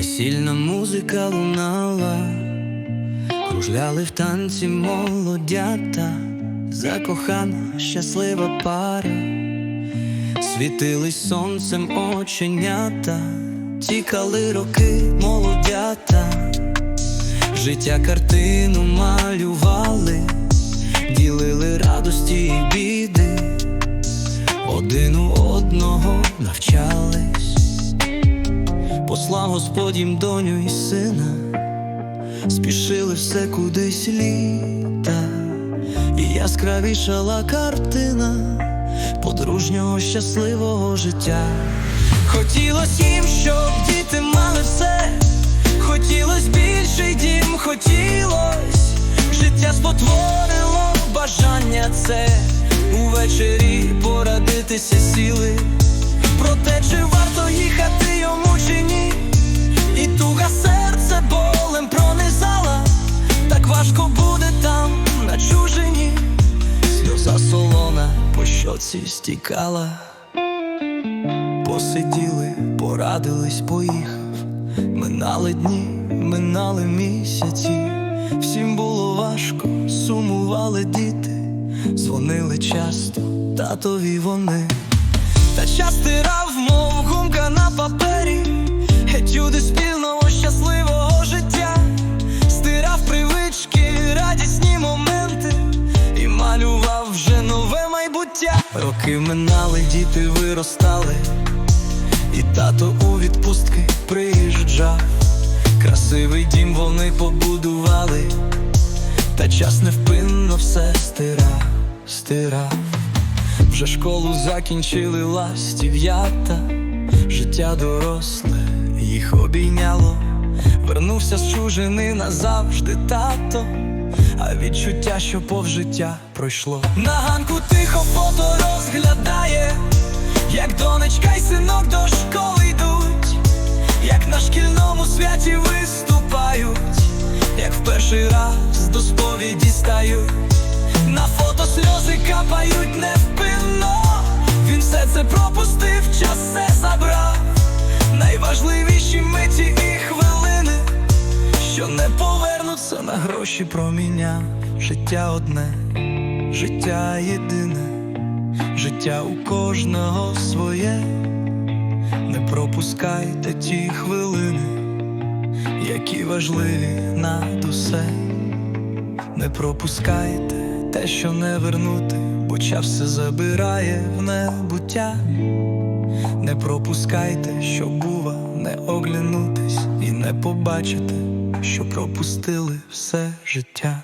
Весільна музика лунала, кружляли в танці молодята, закохана щаслива пара, світились сонцем оченята, тікали роки молодята, життя картину малювали, ділили радості і біди, один у одного навчались. Послав Господь їм доню і сина, спішили все кудись літа, і яскравішала картина подружнього щасливого життя. Хотілось їм, щоб діти мали все, хотілось більший дім, хотілось, життя спотворило бажання це, увечері порадитися сіли. Про те, чи варто їхати по щоці стікала, посиділи, порадились, поїхав, минали дні, минали місяці, всім було важко, сумували діти, дзвонили часто, татові вони. Та час стирав, мов гумка на папері, спільного щасливого майбуття. Роки минали, діти виростали, і тато у відпустки приїжджав. Красивий дім вони побудували, та час невпинно все стирав, стирав. Вже школу закінчили ластів'ята, життя доросле їх обійняло, вернувся з чужини назавжди тато, а відчуття, що повжиття пройшло. На ганку фото розглядає, як донечка й синок до школи йдуть, як на шкільному святі виступають, як в перший раз до сповіді стають. На фото сльози капають невпинно. Він все це пропустив, час все забрав. Найважливіші миті і хвилини, що не повернуться на гроші проміняв. Життя одне, життя єдине, життя у кожного своє. Не пропускайте ті хвилини, які важливі над усе. Не пропускайте те, що не вернути, бо час все забирає в небуття. Не пропускайте, що бува, не оглянутись і не побачите, що пропустили все життя.